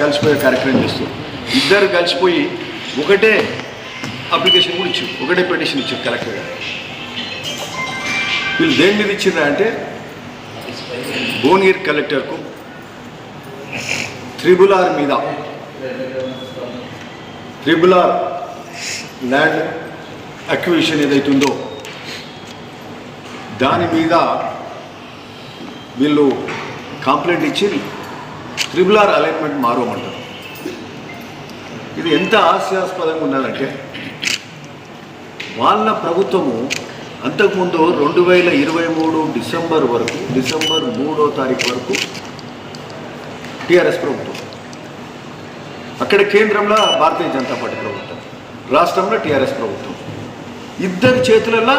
కలిసిపోయే కార్యక్రమం చేస్తూ. ఇద్దరు కలిసిపోయి ఒకటే అప్లికేషన్ కూడా ఇచ్చారు. ఒకటే పిటిషన్ ఇచ్చారు కలెక్టర్ గారు. వీళ్ళు దేని మీద ఇచ్చిండ్రా అంటే భువనగిరి కలెక్టర్కు త్రిబుల్ ఆర్ మీద. త్రిబుల్ ఆర్ ల్యాండ్ అక్విజిషన్ ఏదైతుందో దాని మీద వీళ్ళు కంప్లైంట్ ఇచ్చి త్రిబుల్ ఆర్ అలైన్మెంట్ మారమంటారు ఇది ఎంత హాస్యాస్పదంగా ఉన్నదంటే వాళ్ళ ప్రభుత్వము అంతకుముందు రెండు వేల ఇరవై మూడు డిసెంబర్ వరకు డిసెంబర్ మూడో తారీఖు వరకు టీఆర్ఎస్ ప్రభుత్వం. అక్కడ కేంద్రంలో భారతీయ జనతా పార్టీ ప్రభుత్వం రాష్ట్రంలో టీఆర్ఎస్ ప్రభుత్వం. ఇద్దరి చేతులలో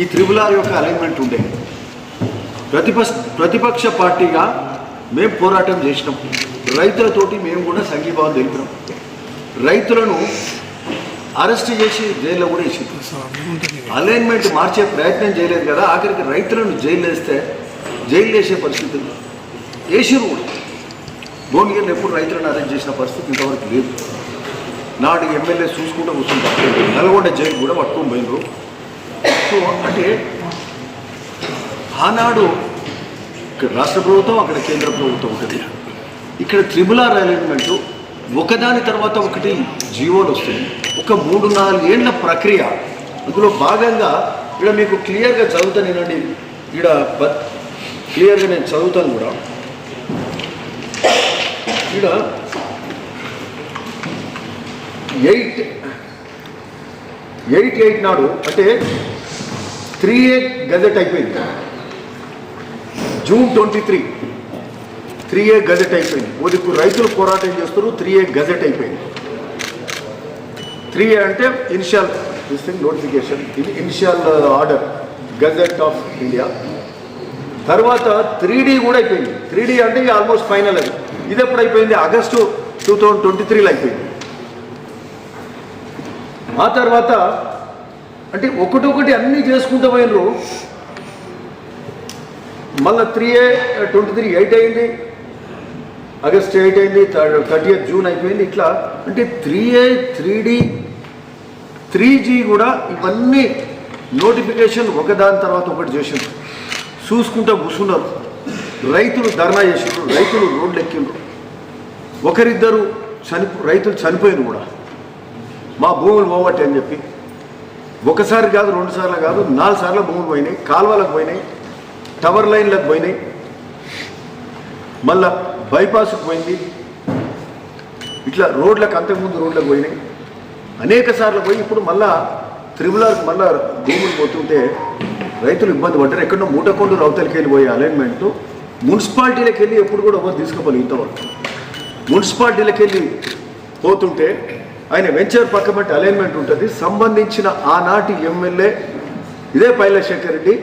ఈ త్రిబులార్ యొక్క అలైన్మెంట్ ఉండేది ప్రతిపక్ష ప్రతిపక్ష పార్టీగా మేము పోరాటం చేసినాం. రైతులతోటి మేము కూడా సంఘీభావం తెలిపినాం. రైతులను అరెస్ట్ చేసి జైల్లో కూడా వేసి అలైన్మెంట్ మార్చే ప్రయత్నం చేయలేదు కదా ఆఖరికి రైతులను జైలు వేస్తే జైలు వేసే పరిస్థితి వేసిరు కూడా. భువనగిరిలో ఎప్పుడు రైతులను అరెస్ట్ చేసిన పరిస్థితి ఇంతవరకు లేదు. నాడు ఎమ్మెల్యే చూసుకుంటూ కూర్చుంటారు. నల్గొండ జైలు కూడా పట్టుకొని పోయినరు సో అంటే ఆనాడు ఇక్కడ రాష్ట్ర ప్రభుత్వం అక్కడ కేంద్ర ప్రభుత్వం ఉంటుంది ఇక్కడ త్రిబుల్ ఆర్ అలైన్మెంట్ ఒకదాని తర్వాత ఒకటి జీవోలు వస్తాయి. ఒక మూడు నాలుగేళ్ళ ప్రక్రియ. అందులో భాగంగా ఇక్కడ మీకు క్లియర్గా చదువుతాను నేనండి. ఇక్కడ క్లియర్గా నేను చదువుతాను కూడా. ఇక్కడ ఎయిట్ ఎయిట్ ఎయిట్ నాడు అంటే త్రీ ఎయిట్ గజెట్ అయిపోయింది. June twenty three. Three A gazette అయిపోయింది. ఓదికు రైతులు పోరాటం చేస్తారు త్రీ ఏ గజెట్ అయిపోయింది. త్రీ ఏ అంటే ఇనిషియల్ దిస్ నోటిఫికేషన్. ఇది initial order gazette of India. తర్వాత త్రీ డి కూడా అయిపోయింది. త్రీ డి అంటే ఆల్మోస్ట్ ఫైనల్ అది. ఇది ఎప్పుడు అయిపోయింది? ఆగస్టు టూ థౌజండ్ ట్వంటీ త్రీలో అయిపోయింది. ఆ తర్వాత అంటే ఒకటొకటి అన్నీ చేసుకుంటూ పోయినరు. మళ్ళీ three A twenty three eight అయింది. ఆగస్ట్ ఎయిట్ అయింది థర్టీ జూన్ అయిపోయింది ఇట్లా. అంటే three A three D three G కూడా ఇవన్నీ నోటిఫికేషన్ ఒకదాని తర్వాత ఒకటి చేసిండ్రు. చూసుకుంటూ కూర్చున్నారు. రైతులు ధర్నా చేసిండ్రు రైతులు రోడ్లు ఎక్కిండ్రు. ఒకరిద్దరు చని రైతులు చనిపోయిన కూడా. మా భూములు పోవట్టే అని చెప్పి. ఒకసారి కాదు రెండు సార్లు కాదు నాలుగు సార్లు భూములు పోయినాయి కాలువలకు పోయినాయి. టవర్ లైన్లకు పోయినాయి. మళ్ళా బైపాస్కి పోయింది. ఇట్లా రోడ్లకు అంతకుముందు రోడ్లకు పోయినాయి. అనేక సార్లు పోయి ఇప్పుడు మళ్ళా త్రిబులార్కి మళ్ళా భూములు పోతుంటే రైతులు ఇబ్బంది పడ్డారు. ఎక్కడో మూటకొండ రౌతలకి వెళ్ళి పోయే అలైన్మెంట్ మున్సిపాలిటీలకు వెళ్ళి ఎప్పుడు కూడా ఎవరు తీసుకోవాలి ఇంతవరకు. మున్సిపాలిటీలకు వెళ్ళి పోతుంటే ఆయన వెంచర్ పక్కబట్టి అలైన్మెంట్ ఉంటుంది. సంబంధించిన ఆనాటి ఎమ్మెల్యే ఇదే పైలశేఖర్ రెడ్డి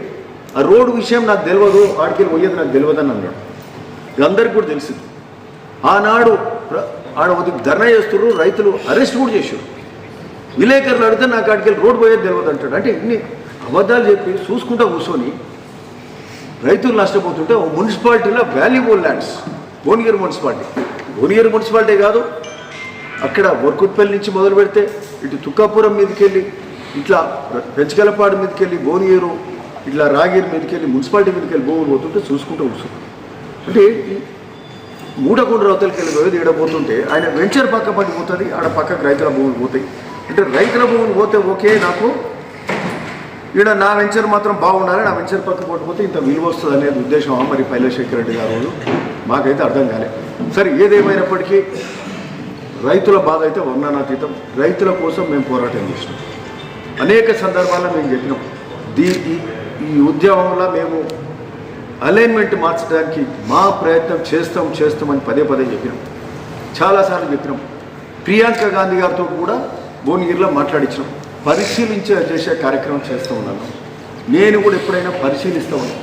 ఆ రోడ్డు విషయం నాకు తెలియదు ఆడికి పోయేది నాకు తెలియదు అని అన్నాడు. ఇది అందరికి కూడా తెలిసింది. ఆనాడు ఆడ ధర్నా చేస్తున్నారు రైతులు అరెస్ట్ కూడా చేశారు. విలేకరులు అడిగితే నాకు ఆడికి రోడ్డు పోయేది తెలియదు అంటాడు. అంటే ఇన్ని అబద్ధాలు చెప్పి చూసుకుంటా కూర్చొని రైతులు నష్టపోతుంటే ఓ మున్సిపాలిటీలో valuable lands Bhuvanagiri municipality. Bhuvanagiri municipality కాదు అక్కడ వర్కుట్పల్లి నుంచి మొదలు పెడితే ఇటు తుక్కాపురం మీదకి వెళ్ళి ఇట్లా పెంచగలపాడు మీదకి వెళ్ళి భువనగిరు ఇట్లా రాగిరి మీదకి వెళ్ళి మున్సిపాలిటీ మీదకి వెళ్ళి భూములు పోతుంటే చూసుకుంటూ కూర్చున్నాం. అంటే మూడకొండ రవతలకి వెళ్ళి పోయేది ఈడ పోతుంటే ఆయన వెంచర్ పక్క పడిపోతుంది ఆడ పక్కకు రైతుల భూములు పోతాయి. అంటే రైతుల భూములు పోతే ఓకే నాకు ఈడ నా వెంచర్ మాత్రం బాగుండాలి నా వెంచర్ పక్క పోకపోతే ఇంత విలువ వస్తుంది అనేది ఉద్దేశం మరి పైలశేఖర్ రెడ్డి గారు? మాకైతే అర్థం కాలే. సరే ఏదేమైనప్పటికీ రైతుల బాధ అయితే వర్ణనాతీతం. రైతుల కోసం మేము పోరాటం చేసినాం. అనేక సందర్భాల్లో మేము చెప్పినాం దీ ఈ- ఉద్యమంలో మేము అలైన్మెంట్ మార్చడానికి మా ప్రయత్నం చేస్తాం చేస్తామని పదే పదే చెప్పినాం. చాలాసార్లు చెప్పినాం. ప్రియాంక గాంధీ గారితో కూడా భువనగిరిలో మాట్లాడించినాం పరిశీలించే చేసే కార్యక్రమం చేస్తూ ఉన్నాను. నేను కూడా ఎప్పుడైనా పరిశీలిస్తామని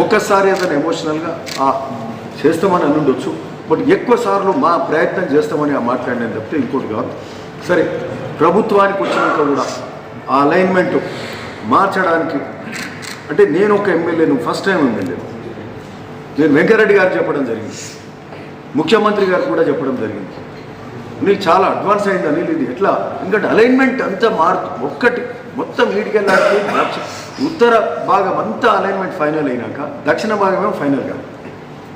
ఒకసారి ఏదైనా ఎమోషనల్గా చేస్తామని అని ఉండొచ్చు. బట్ ఎక్కువ సార్లు మా ప్రయత్నం చేస్తామని ఆ మాట్లాడినది తప్పితే ఇంకోటి కాదు. సరే ప్రభుత్వానికి వచ్చినాక కూడా ఆ అలైన్మెంట్ మార్చడానికి అంటే నేను ఒక ఎమ్మెల్యేను ఫస్ట్ టైం ఎమ్మెల్యే. నేను వెంకరెడ్డి గారు చెప్పడం జరిగింది. ముఖ్యమంత్రి గారు కూడా చెప్పడం జరిగింది. నీకు చాలా అడ్వాన్స్ అయింది అనిల్ ఇది ఎట్లా? ఎందుకంటే అలైన్మెంట్ అంతా మారుతు ఒక్కటి మొత్తం ఈడికెళ్ళాలి ఉత్తర భాగం అంతా అలైన్మెంట్ ఫైనల్ అయినాక దక్షిణ భాగమే ఫైనల్ కాదు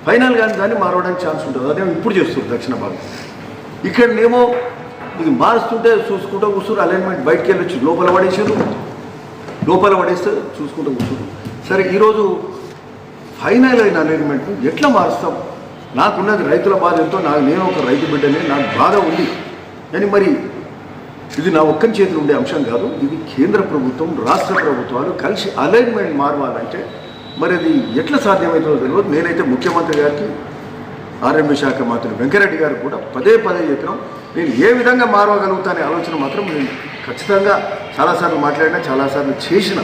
ఫైనల్ కానీ దాన్ని మారవడానికి ఛాన్స్ ఉంటుంది. అదే ఇప్పుడు చేస్తుంది దక్షిణ భాగం. ఇక్కడనేమో ఇది మారుస్తుంటే చూసుకుంటూ కూర్చుని అలైన్మెంట్ బయటకు వెళ్ళొచ్చు లోపల పడేసారు లోపల పడేస్తే చూసుకుంటూ కూర్చుంటాం. సరే ఈరోజు ఫైనల్ అయిన అలైన్మెంట్ ఎట్లా మారుస్తాం? నాకున్నది రైతుల బాధ ఎంతో నాకు నేను ఒక రైతు బిడ్డనే నాకు బాధ ఉంది. కానీ మరి ఇది నా ఒక్కని చేతిలో ఉండే అంశం కాదు ఇది కేంద్ర ప్రభుత్వం రాష్ట్ర ప్రభుత్వాలు కలిసి అలైన్మెంట్ మారవాలంటే మరి అది ఎట్లా సాధ్యమవుతుందో తెలియదు. నేనైతే ముఖ్యమంత్రి గారికి ఆర్ఎంఏ శాఖ మంత్రి వెంకరెడ్డి గారు కూడా పదే పదే చెప్పినాం. నేను ఏ విధంగా మారవగలుగుతానే ఆలోచన మాత్రం నేను ఖచ్చితంగా చాలాసార్లు మాట్లాడినా చాలాసార్లు చేసిన.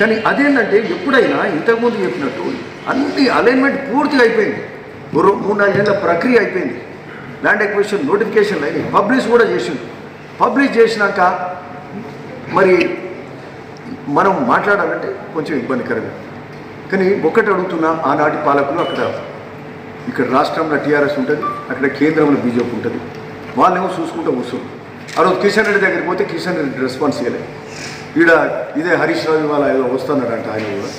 కానీ అదేంటంటే ఎప్పుడైనా ఇంతకుముందు చెప్పినట్టు అన్ని అలైన్మెంట్ పూర్తిగా అయిపోయింది. మూడు మూడు నాలుగేళ్ళ ప్రక్రియ అయిపోయింది. ల్యాండ్ ఎక్విజిషన్ నోటిఫికేషన్ అయినాయి పబ్లిష్ కూడా చేసిండు. పబ్లిష్ చేసినాక మరి మనం మాట్లాడాలంటే కొంచెం ఇబ్బందికరమే కానీ ఒక్కటి అడుగుతున్నా ఆనాటి పాలకులు అక్కడ ఇక్కడ రాష్ట్రంలో టీఆర్ఎస్ ఉంటుంది అక్కడ కేంద్రంలో బీజేపీ ఉంటుంది. వాళ్ళేమో చూసుకుంటూ వస్తుంది ఆ రోజు కిషన్ రెడ్డి దగ్గరికి పోతే కిషన్ రెడ్డి రెస్పాన్స్ చేయలేదు ఈడ ఇదే హరీష్ రావు వాళ్ళ ఏదో వస్తున్నాడంట ఆయన కూడా.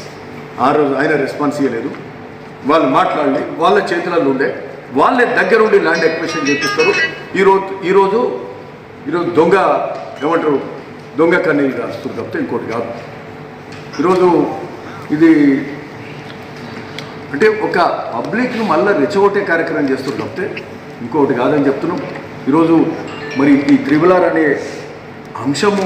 ఆ రోజు ఆయన రెస్పాన్స్ ఇవ్వలేదు వాళ్ళు మాట్లాడి వాళ్ళ చేతులలో ఉండే వాళ్ళే దగ్గరుండి ల్యాండ్ ఎక్విషన్ చేపిస్తారు. ఈరోజు ఈరోజు ఈరోజు దొంగ ఏమంటారు దొంగ కన్నీళ్ళు రాస్తుంది తప్పితే ఇంకోటి కాదు. ఈరోజు ఇది అంటే ఒక పబ్లిక్ను మళ్ళీ రెచ్చగొట్టే కార్యక్రమం చేస్తుంది తప్పితే ఇంకోటి కాదని చెప్తున్నాం. ఈరోజు మరి ఈ త్రిబులార్ అనే అంశము